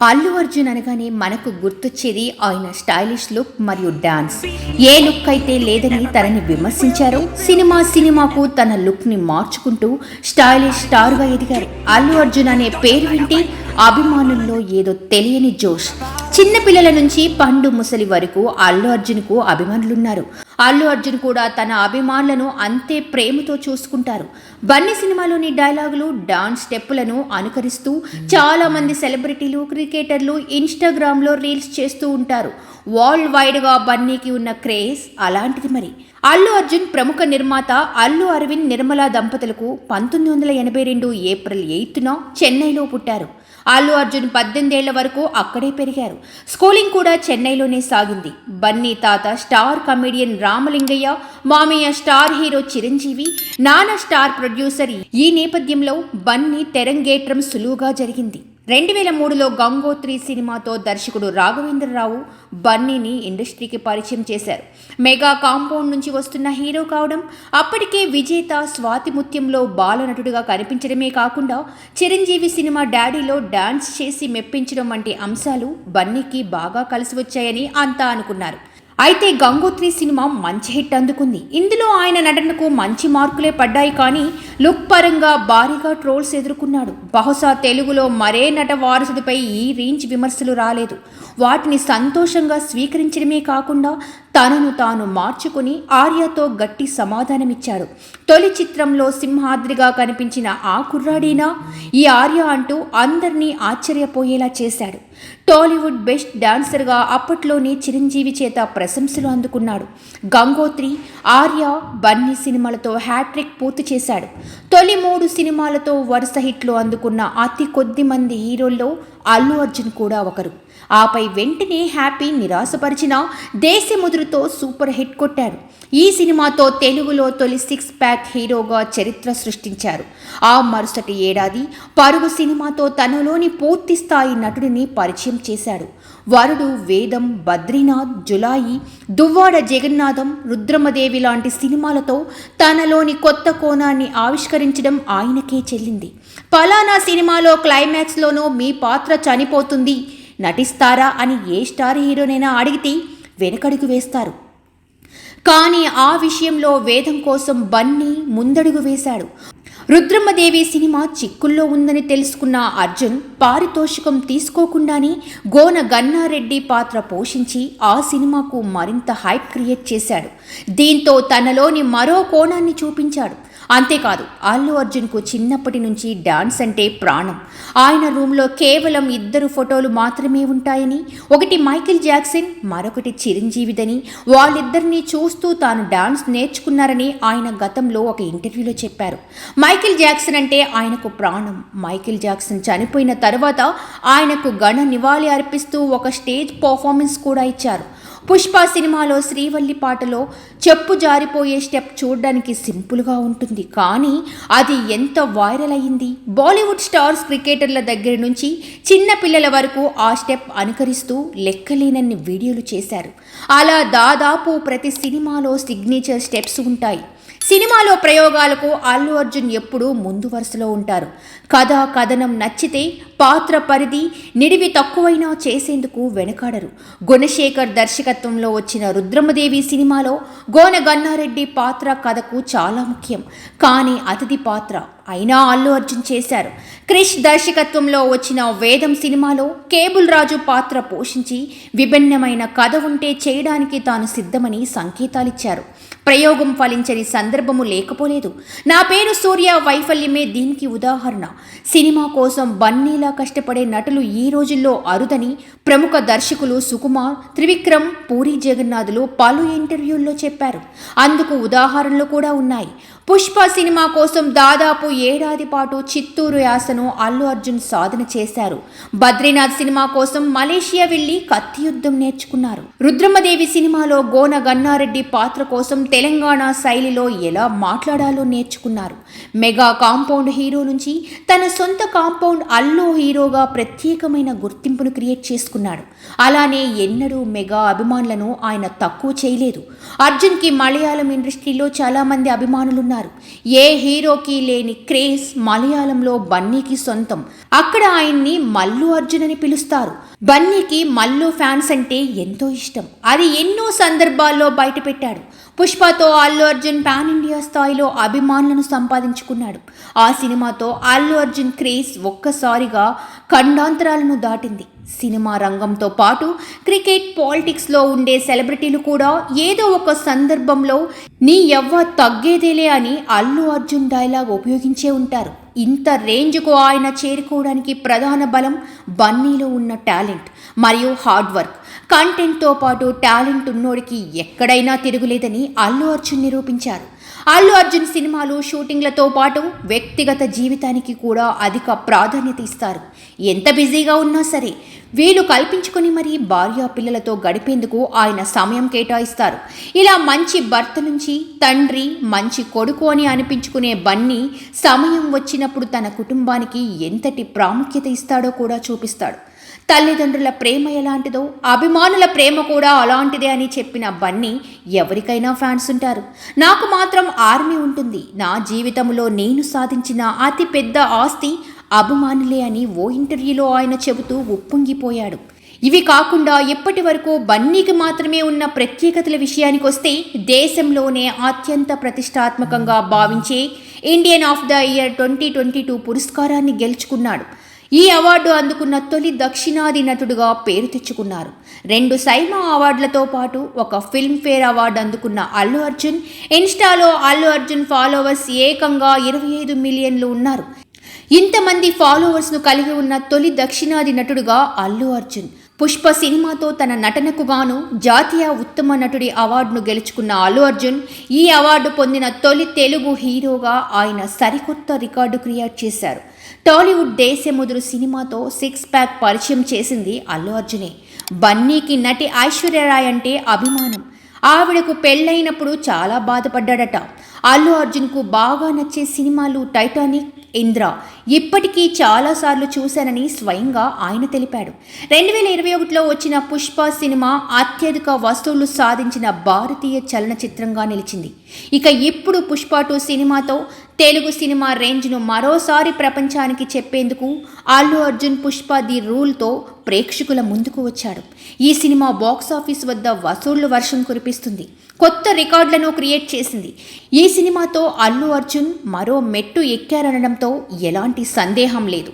అల్లు అర్జున్ అనగానే మనకు గుర్తొచ్చేది ఆయన స్టైలిష్ లుక్ మరియు డాన్స్. ఏ లుక్ అయితే లేదని తనని విమర్శించారో సినిమా సినిమాకు తన లుక్ని మార్చుకుంటూ స్టైలిష్ స్టార్గా ఎదిగారు. అల్లు అర్జున్ అనే పేరు వింటే అభిమానుల్లో ఏదో తెలియని జోష్. చిన్న పిల్లల నుంచి పండు ముసలి వరకు అల్లు అర్జున్కు అభిమానులున్నారు. అల్లు అర్జున్ కూడా తన అభిమానులను అంతే ప్రేమతో చూసుకుంటారు. బన్నీ సినిమాలోని డైలాగులు డాన్స్ స్టెప్పులను అనుకరిస్తూ చాలా మంది సెలబ్రిటీలు క్రికెటర్లు ఇన్స్టాగ్రామ్లో రీల్స్ చేస్తూ ఉంటారు. వరల్డ్ వైడ్గా బన్నీకి ఉన్న క్రేజ్ అలాంటిది మరి. అల్లు అర్జున్ ప్రముఖ నిర్మాత అల్లు అరవింద్ నిర్మలా దంపతులకు పంతొమ్మిది వందల ఎనభై రెండు ఏప్రిల్ ఎయిత్న చెన్నైలో పుట్టారు. అల్లు అర్జున్ పద్దెనిమిదేళ్ళ వరకు అక్కడే పెరిగారు. స్కూలింగ్ కూడా చెన్నైలోనే సాగింది. బన్నీ తాత స్టార్ కమెడియన్ రామలింగయ్య మామయ్య స్టార్ హీరో చిరంజీవి నాన్న స్టార్ ప్రొడ్యూసర్ ఈ నేపథ్యంలో బన్నీ తెరంగేట్రం సులువుగా జరిగింది. రెండు వేల మూడులో గంగోత్రి సినిమాతో దర్శకుడు రాఘవేంద్రరావు బన్నీని ఇండస్ట్రీకి పరిచయం చేశారు. మెగా కాంపౌండ్ నుంచి వస్తున్న హీరో కావడం అప్పటికే విజేత స్వాతి ముత్యంలో బాలనటుడిగా కనిపించడమే కాకుండా చిరంజీవి సినిమా డాడీలో డాన్స్ చేసి మెప్పించడం వంటి అంశాలు బన్నీకి బాగా కలిసి వచ్చాయని అంతా అనుకున్నారు. అయితే గంగోత్రి సినిమా మంచి హిట్ అందుకుంది. ఇందులో ఆయన నటనకు మంచి మార్కులే పడ్డాయి కానీ లుక్ పరంగా భారీగా ట్రోల్స్ ఎదుర్కొన్నాడు. బహుశా తెలుగులో మరే నట వారసుడిపై ఈ రేంజ్ విమర్శలు రాలేదు. వాటిని సంతోషంగా స్వీకరించడమే కాకుండా తనను తాను మార్చుకుని ఆర్యతో గట్టి సమాధానమిచ్చాడు. తొలి చిత్రంలో సింహాద్రిగా కనిపించిన ఆ కుర్రాడీనా? ఈ ఆర్య అంటూ అందరినీ ఆశ్చర్యపోయేలా చేశాడు. టాలీవుడ్ బెస్ట్ డాన్సర్గా అప్పట్లోనే చిరంజీవి చేత ప్రశంసలు అందుకున్నాడు. గంగోత్రి ఆర్య బన్నీ సినిమాలతో హ్యాట్రిక్ పూర్తి చేశాడు. తొలి మూడు సినిమాలతో వరుస హిట్లు అందుకున్న అతి కొద్ది మంది హీరోల్లో అల్లు అర్జున్ కూడా ఒకరు. ఆపై వెంటనే హ్యాపీ నిరాశపరిచిన దేశముదురుతో సూపర్ హిట్ కొట్టారు. ఈ సినిమాతో తెలుగులో తొలి సిక్స్ ప్యాక్ హీరోగా చరిత్ర సృష్టించారు. ఆ మరుసటి ఏడాది పరుగు సినిమాతో తనలోని పూర్తి స్థాయి నటుడిని పరిచయం చేశాడు. వరుడు వేదం బద్రీనాథ్ జులాయి దువ్వాడ జగన్నాథం రుద్రమదేవి లాంటి సినిమాలతో తనలోని కొత్త కోణాన్ని ఆవిష్కరించడం ఆయనకే చెల్లింది. పలానా సినిమాలో క్లైమాక్స్లోనూ మీ పాత్ర చనిపోతుంది. నటిస్తారా అని ఏ స్టార్ హీరోనైనా అడిగితే వెనకడుగు వేస్తారు. కానీ ఆ విషయంలో వేదం కోసం బన్నీ ముందడుగు వేశాడు. రుద్రమ్మదేవి సినిమా చిక్కుల్లో ఉందని తెలుసుకున్న అర్జున్ పారితోషికం తీసుకోకుండానే గోన గన్నారెడ్డి పాత్ర పోషించి ఆ సినిమాకు మరింత హైప్ క్రియేట్ చేశాడు. దీంతో తనలోని మరో కోణాన్ని చూపించాడు. అంతేకాదు అల్లు అర్జున్కు చిన్నప్పటి నుంచి డాన్స్ అంటే ప్రాణం. ఆయన రూమ్లో కేవలం ఇద్దరు ఫోటోలు మాత్రమే ఉంటాయని ఒకటి మైకిల్ జాక్సన్ మరొకటి చిరంజీవిదని వాళ్ళిద్దరినీ చూస్తూ తాను డాన్స్ నేర్చుకున్నారని ఆయన గతంలో ఒక ఇంటర్వ్యూలో చెప్పారు. మైకిల్ జాక్సన్ అంటే ఆయనకు ప్రాణం. మైకిల్ జాక్సన్ చనిపోయిన తర్వాత ఆయనకు గణ నివాళి అర్పిస్తూ ఒక స్టేజ్ పర్ఫార్మెన్స్ కూడా ఇచ్చారు. పుష్ప సినిమాలో శ్రీవల్లి పాటలో చెప్పు జారిపోయే స్టెప్ చూడడానికి సింపుల్గా ఉంటుంది. కానీ అది ఎంత వైరల్ అయ్యింది? బాలీవుడ్ స్టార్స్ క్రికెటర్ల దగ్గర నుంచి చిన్న పిల్లల వరకు ఆ స్టెప్ అనుకరిస్తూ లెక్కలేనన్ని వీడియోలు చేశారు. అలా దాదాపు ప్రతి సినిమాలో సిగ్నేచర్ స్టెప్స్ ఉంటాయి. సినిమాలో ప్రయోగాలకు అల్లు అర్జున్ ఎప్పుడూ ముందు వరుసలో ఉంటారు. కథ కథనం నచ్చితే పాత్ర పరిధి నిడివి తక్కువైనా చేసేందుకు వెనకాడరు. గుణశేఖర్ దర్శకత్వంలో వచ్చిన రుద్రమదేవి సినిమాలో గోన గన్నారెడ్డి పాత్ర కథకు చాలా ముఖ్యం. కానీ అతిథి పాత్ర అయినా అల్లు అర్జున్ చేశారు. క్రిష్ దర్శకత్వంలో వచ్చిన వేదం సినిమాలో కేబుల్ రాజు పాత్ర పోషించి విభిన్నమైన కథ ఉంటే చేయడానికి తాను సిద్ధమని సంకేతాలిచ్చారు. ప్రయోగం ఫలించని సందర్భము లేకపోలేదు. నా పేరు సూర్య వైఫల్యమే దీనికి ఉదాహరణ. సినిమా కోసం బన్నీలా కష్టపడే నటులు ఈ రోజుల్లో అరుదని ప్రముఖ దర్శకులు సుకుమార్ త్రివిక్రమ్ పూరి జగన్నాథులు పలు ఇంటర్వ్యూల్లో చెప్పారు. అందుకు ఉదాహరణలు కూడా ఉన్నాయి. పుష్ప సినిమా కోసం దాదాపు ఏడాది పాటు చిత్తూరు యాసను అల్లు అర్జున్ సాధన చేశారు. బద్రీనాథ్ సినిమా కోసం మలేషియా వెళ్ళి కత్తి యుద్ధం నేర్చుకున్నారు. రుద్రమదేవి సినిమాలో గోన గన్నారెడ్డి పాత్ర కోసం తెలంగాణ శైలిలో ఎలా మాట్లాడాలో నేర్చుకున్నారు. మెగా కాంపౌండ్ హీరో నుంచి తన సొంత కాంపౌండ్ అల్లు హీరోగా ప్రత్యేకమైన గుర్తింపును క్రియేట్ చేసుకున్నాడు. అలానే ఎన్నడూ మెగా అభిమానులను ఆయన తక్కువ చేయలేదు. అర్జున్కి మలయాళం ఇండస్ట్రీలో చాలామంది అభిమానులున్నారు. ఉన్నారు ఏ హీరోకి లేని క్రేజ్ మలయాళంలో బన్నీకి సొంతం. అక్కడ ఆయన్ని మల్లు అర్జున్ అని పిలుస్తారు. బన్నీకి మల్లు ఫ్యాన్స్ అంటే ఎంతో ఇష్టం. అది ఎన్నో సందర్భాల్లో బయటపెట్టాడు. పుష్పతో అల్లు అర్జున్ పాన్ ఇండియా స్థాయిలో అభిమానులను సంపాదించుకున్నాడు. ఆ సినిమాతో అల్లు అర్జున్ క్రేజ్ ఒక్కసారిగా ఖండాంతరాలను దాటింది. సినిమా రంగంతో పాటు క్రికెట్ పాలిటిక్స్లో ఉండే సెలబ్రిటీలు కూడా ఏదో ఒక సందర్భంలో నీ ఎవ్వ తగ్గేదేలే అని అల్లు అర్జున్ డైలాగ్ ఉపయోగించే ఉంటారు. ఇంత రేంజ్కు ఆయన చేరుకోవడానికి ప్రధాన బలం బన్నీలో ఉన్న టాలెంట్ మరియు హార్డ్ వర్క్. కంటెంట్తో పాటు టాలెంట్ ఉన్నోడికి ఎక్కడైనా తిరుగులేదని అల్లు అర్జున్ నిరూపించారు. అల్లు అర్జున్ సినిమాలు షూటింగ్లతో పాటు వ్యక్తిగత జీవితానికి కూడా అధిక ప్రాధాన్యత ఇస్తారు. ఎంత బిజీగా ఉన్నా సరే వీలు కల్పించుకొని మరీ భార్య పిల్లలతో గడిపేందుకు ఆయన సమయం కేటాయిస్తారు. ఇలా మంచి భర్త నుంచి తండ్రి మంచి కొడుకు అని అనిపించుకునే బన్నీ సమయం వచ్చినప్పుడు తన కుటుంబానికి ఎంతటి ప్రాముఖ్యత ఇస్తాడో కూడా చూపిస్తాడు. తల్లిదండ్రుల ప్రేమ ఎలాంటిదో అభిమానుల ప్రేమ కూడా అలాంటిదే అని చెప్పిన బన్నీ ఎవరికైనా ఫ్యాన్స్ ఉంటారు. నాకు మాత్రం ఆర్మీ ఉంటుంది. నా జీవితంలో నేను సాధించిన అతి పెద్ద ఆస్తి అభిమానులే అని ఓ ఇంటర్వ్యూలో ఆయన చెబుతూ ఉప్పొంగిపోయాడు. ఇవి కాకుండా ఇప్పటి వరకు బన్నీకి మాత్రమే ఉన్న ప్రత్యేకతల విషయానికి వస్తే దేశంలోనే అత్యంత ప్రతిష్టాత్మకంగా భావించే Indian of the year twenty twenty two పురస్కారాన్ని గెలుచుకున్నాడు. ఈ అవార్డు అందుకున్న తొలి దక్షిణాది నటుడుగా పేరు తెచ్చుకున్నారు. రెండు సైమా అవార్డులతో పాటు ఒక ఫిల్మ్ఫేర్ అవార్డు అందుకున్న అల్లు అర్జున్ ఇన్స్టాలో అల్లు అర్జున్ ఫాలోవర్స్ ఏకంగా ఇరవై ఐదు మిలియన్లు ఉన్నారు. ఇంతమంది ఫాలోవర్స్ను కలిగి ఉన్న తొలి దక్షిణాది నటుడుగా అల్లు అర్జున్. పుష్ప సినిమాతో తన నటనకు గాను జాతీయ ఉత్తమ నటుడి అవార్డును గెలుచుకున్న అల్లు అర్జున్ ఈ అవార్డు పొందిన తొలి తెలుగు హీరోగా ఆయన సరికొత్త రికార్డు క్రియేట్ చేశారు. టాలీవుడ్ దేశముదురు సినిమాతో సిక్స్ ప్యాక్ పరిచయం చేసింది అల్లు అర్జునే. బన్నీకి నటి ఐశ్వర్యరాయ్ అంటే అభిమానం. ఆవిడకు పెళ్ళైనప్పుడు చాలా బాధపడ్డాడట. అల్లు అర్జున్కు బాగా నచ్చే సినిమాలు టైటానిక్ ఇంద్ర. ఇప్పటికీ చాలాసార్లు చూశానని స్వయంగా ఆయన తెలిపాడు. రెండు వేల ఇరవై ఒకటిలో వచ్చిన పుష్ప సినిమా అత్యధిక వసూళ్ళు సాధించిన భారతీయ చలనచిత్రంగా నిలిచింది. ఇక ఇప్పుడు పుష్ప టూ సినిమాతో తెలుగు సినిమా రేంజ్ను మరోసారి ప్రపంచానికి చెప్పేందుకు అల్లు అర్జున్ పుష్ప ది రూల్తో ప్రేక్షకుల ముందుకు వచ్చాడు. ఈ సినిమా బాక్సాఫీస్ వద్ద వసూళ్ళు వర్షం కురిపిస్తుంది. కొత్త రికార్డులను క్రియేట్ చేసింది. ఈ సినిమాతో అల్లు అర్జున్ మరో మెట్టు ఎక్కారనడంతో ఎలాంటి సందేహం లేదు.